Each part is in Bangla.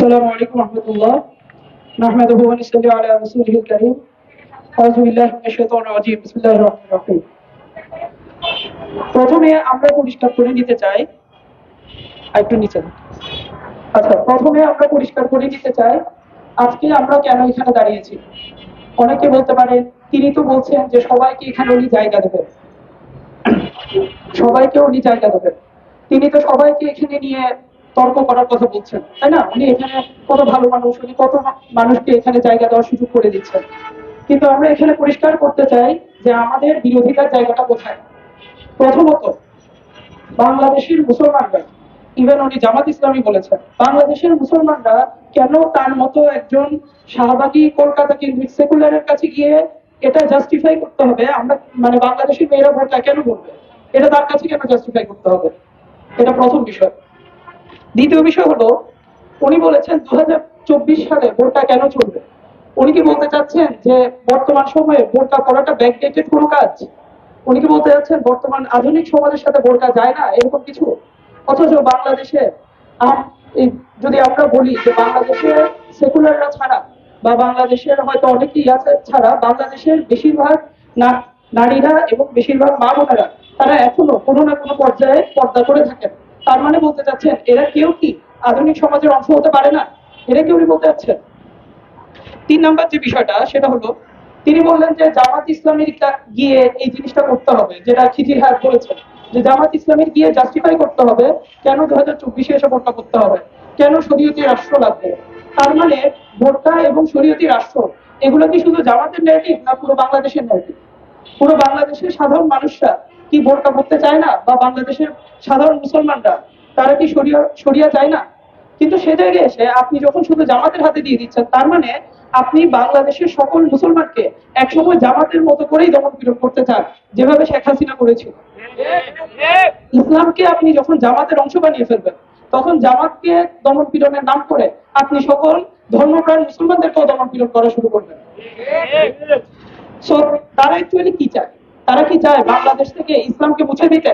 السلام عليكم ورحمة الله نحمده ونصلي على رسوله الكريم أعوذ بالله من الشيطان الرجيم بسم الله الرحمن الرحيم প্রথমে আমরা পরিষ্কার করে দিতে চাই একটু নিচে দিন। আচ্ছা প্রথমে আমরা পরিষ্কার করে দিতে চাই আজকে আমরা কেন এখানে দাঁড়িয়েছি অনেকে বলতে পারেন তিনি তো বলছেন যে সবাইকে এখানে উনি জায়গা দেবেন সবাইকে উনি জায়গা দেবেন তিনি তো সবাইকে এখানে নিয়ে তর্ক করার কথা বলছেন, তাই না? উনি এখানে কত ভালো মানুষ, উনি কত মানুষকে এখানে জায়গা দেওয়ার সুযোগ করে দিচ্ছেন। কিন্তু আমরা এখানে পরিষ্কার করতে চাই যে আমাদের বিরোধিতার জায়গাটা কোথায়? প্রথমত, বাংলাদেশের মুসলমানরা ইভেন উনি জামাত ইসলামী বলেছেন, বাংলাদেশের মুসলমানরা কেন তার মতো একজন শাহবাগী কলকাতা কেন্দ্রিক সেকুলারের কাছে গিয়ে এটা জাস্টিফাই করতে হবে? আমরা মানে বাংলাদেশের মেয়েরা ভোটটা কেন করবে এটা তার কাছে কেন জাস্টিফাই করতে হবে? এটা প্রথম বিষয়। দ্বিতীয় বিষয় হলো, উনি বলেছেন দু হাজার চব্বিশ সালে ভোটটা কেন চলবে? উনি কি বলতে চাচ্ছেন যে বর্তমান সময়ে ভোটটা করাটা ব্যাকডেটেড কোনো কাজ? উনি কি বলতে চাচ্ছেন বর্তমান আধুনিক সমাজের সাথে ভোটটা যায় না, এরকম কিছু? অথচ বাংলাদেশে যদি আমরা বলি যে বাংলাদেশের সেকুলাররা ছাড়া বা বাংলাদেশের হয়তো অনেকেই আছে ছাড়া, বাংলাদেশের বেশিরভাগ নারীরা এবং বেশিরভাগ মা বোনেরা তারা এখনও কোনো না কোনো পর্যায়ে পর্দা করে থাকেন। তার মানে বলতে চাচ্ছেন, এরা কেউ কি আধুনিক সমাজের অংশ হতে পারে না? এরা কি উনি বলতে চাচ্ছেন? তিন নাম্বার যে বিষয়টা, সেটা হলো, তিনি বললেন যে জামাত ইসলামীর গিয়ে এই জিনিসটা করতে হবে, যেটা খিজির হায়াত বলেছেন যে জামাত ইসলামীর গিয়ে জাস্টিফাই করতে হবে কেন দু হাজার চব্বিশে এসে ভোটটা করতে হবে, কেন শরীয়তি রাষ্ট্র লাগবে? তার মানে ভোটটা এবং শরীয়তি রাষ্ট্র, এগুলো কি শুধু জামাতের ন্যারেটিভ না পুরো বাংলাদেশের ন্যারেটিভ পুরো বাংলাদেশের সাধারণ মানুষরা কি ভোটটা করতে চায় না? বা বাংলাদেশের সাধারণ মুসলমানরা, তারা কি সরিয়া শরিয়া চায় না? কিন্তু সে জায়গায় এসে আপনি যখন শুধু জামাতের হাতে দিয়ে দিচ্ছেন, তার মানে আপনি বাংলাদেশের সকল মুসলমানকে একসময় জামাতের মতো করেই দমন পীড়ন করতে চান, যেভাবে শেখ হাসিনা করেছিল। ইসলামকে আপনি যখন জামাতের অংশ বানিয়ে ফেলবেন, তখন জামাতকে দমন পীড়নের নাম করে আপনি সকল ধর্মপ্রাণ মুসলমানদেরকেও দমন পীড়ন করা শুরু করবেন। তারা অ্যাকচুয়ালি কি চায়? তারা কি চায় বাংলাদেশ থেকে ইসলামকে মুছে দিতে?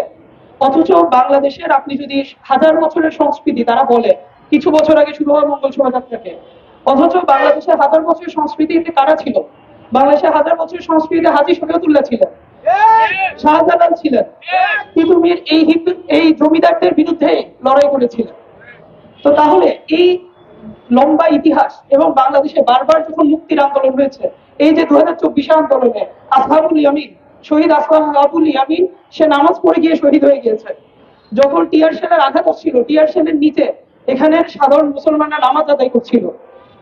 অথচ বাংলাদেশের আপনি যদি হাজার বছরের সংস্কৃতি, তারা বলে, কিছু বছর আগে শুরু হয় মঙ্গল শোভাযাত্রাকে। অথচ বাংলাদেশের হাজার বছরের সংস্কৃতিতে কারা ছিল? বাংলাদেশের হাজার বছরের সংস্কৃতিতে হাজি শরীয়তুল্লাহ ছিলেন, শাহজালাল ছিলেন তিতুমির এই হিন্দু, এই জমিদারদের বিরুদ্ধে লড়াই করেছিলেন। তো তাহলে এই লম্বা ইতিহাস এবং বাংলাদেশে বারবার যখন মুক্তির আন্দোলন হয়েছে, এই যে দু হাজার চব্বিশে আন্দোলনে আসহাবুল ইয়ামিন শহীদ আসহাবুল ইয়ামিন, সে নামাজ পড়ে গিয়ে শহীদ হয়ে গিয়েছে। যখন টিয়ার সেলের আঘাত হচ্ছিল, টিয়ার সেলের নিচে এখানের সাধারণ মুসলমানরা নামাজ আদায় করছিল।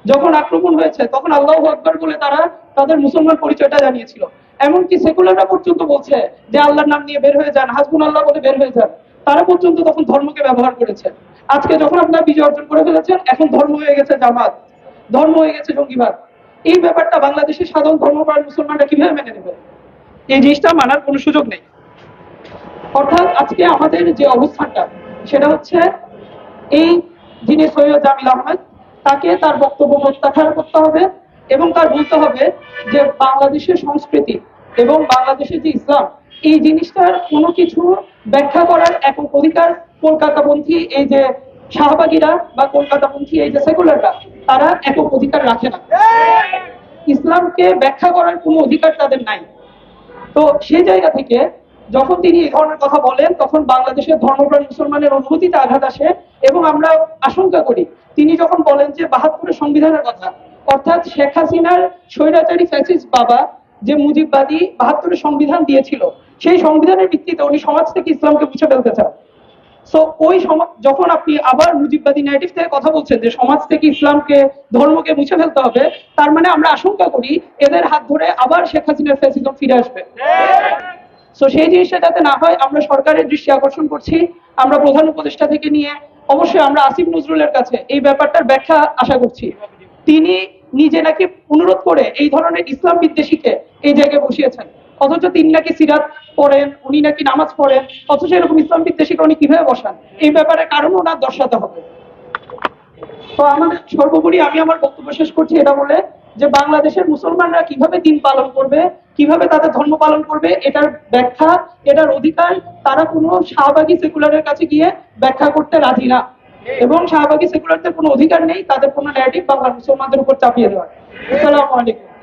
যখন আক্রমণ হয়েছে, তখন আল্লাহ আকবর বলে তারা তাদের মুসলমান পরিচয়টা জানিয়েছিল। এমনকি সেকুলাররা পর্যন্ত বলছে যে আল্লাহর নাম নিয়ে বের হয়ে যান হাসবুন আল্লাহ বলে বের হয়ে যান। তারা পর্যন্ত তখন ধর্মকে ব্যবহার করেছে। আজকে যখন আপনারা বিজয় অর্জন করে ফেলেছেন, এখন ধর্ম হয়ে গেছে জামাত, ধর্ম হয়ে গেছে জঙ্গিবাদ। এই ব্যাপারটা বাংলাদেশের সাধারণ ধর্মপ্রাণ মুসলমানরা কীভাবে মেনে নেবে? এই জিনিসটা মানার কোনো সুযোগ নেই। অর্থাৎ আজকে আমাদের যে অবস্থানটা, সেটা হচ্ছে এই যিনি সৈয়দ জামিল আহমেদ, তাকে তার বক্তব্য প্রত্যাখ্যান করতে হবে এবং তার বলতে হবে যে বাংলাদেশের সংস্কৃতি এবং বাংলাদেশের যে ইসলাম, এই জিনিসটার কোনো কিছু ব্যাখ্যা করার একক অধিকার কলকাতাপন্থী এই যে শাহবাগীরা বা কলকাতাপন্থী এই যে সেকুলাররা, তারা একক অধিকার রাখে না। ইসলামকে ব্যাখ্যা করার কোনো অধিকার তাদের নাই। তো সেই জায়গা থেকে যখন তিনি এই ধরনের কথা বলেন, তখন বাংলাদেশের ধর্মপ্রাণ মুসলমানের অনুভূতিতে আঘাত আসে এবং আমরা আশঙ্কা করি। তিনি যখন বলেন যে বাহাত্তরের সংবিধানের কথা, অর্থাৎ শেখ হাসিনার স্বৈরাচারী ফ্যাসিস বাবা যে মুজিববাদী বাহাত্তরের সংবিধান দিয়েছিল, সেই সংবিধানের ভিত্তিতে উনি সমাজ থেকে ইসলামকে মুছে ফেলতে চান। সো ওই সমাজ, যখন আপনি আবার মুজিববাদী ন্যারেটিভ থেকে কথা বলছেন যে সমাজ থেকে ইসলামকে, ধর্মকে মুছে ফেলতে হবে, তার মানে আমরা আশঙ্কা করি এদের হাত ধরে আবার শেখ হাসিনার ফ্যাসিজম ফিরে আসবে। সো সেই জিনিসটা যাতে না হয়, আমরা সরকারের দৃষ্টি আকর্ষণ করছি, আমরা প্রধান উপদেষ্টা থেকে নিয়ে, অবশ্যই আমরা আসিফ নজরুলের কাছে এই ব্যাপারটার ব্যাখ্যা আশা করছি। তিনি নিজে নাকি অনুরোধ করে এই ধরনের ইসলাম বিদ্বেষীকে এই জায়গায় বসিয়েছেন। অথচ তিনি নাকি সিরাত পড়েন, উনি নাকি নামাজ পড়েন, অথচ এরকম ইসলাম বিদ্বেষীকে উনি কীভাবে বসান? এই ব্যাপারে কারণও না দর্শাতে হবে। তো আমাদের সর্বোপরি আমি আমার বক্তব্য শেষ করছি এটা বলে যে বাংলাদেশের মুসলমানরা কীভাবে দিন পালন করবে, কীভাবে তাদের ধর্ম পালন করবে, এটার ব্যাখ্যা, এটার অধিকার, তারা কোনো শাহবাগী সেকুলারের কাছে গিয়ে ব্যাখ্যা করতে রাজি না। এবং শাহবাগী সেকুলারদের কোনো অধিকার নেই, তাদের কোনো ন্যারেটিভ বাংলার মুসলমানদের উপর চাপিয়ে দেওয়ার। আসসালামু আলাইকুম।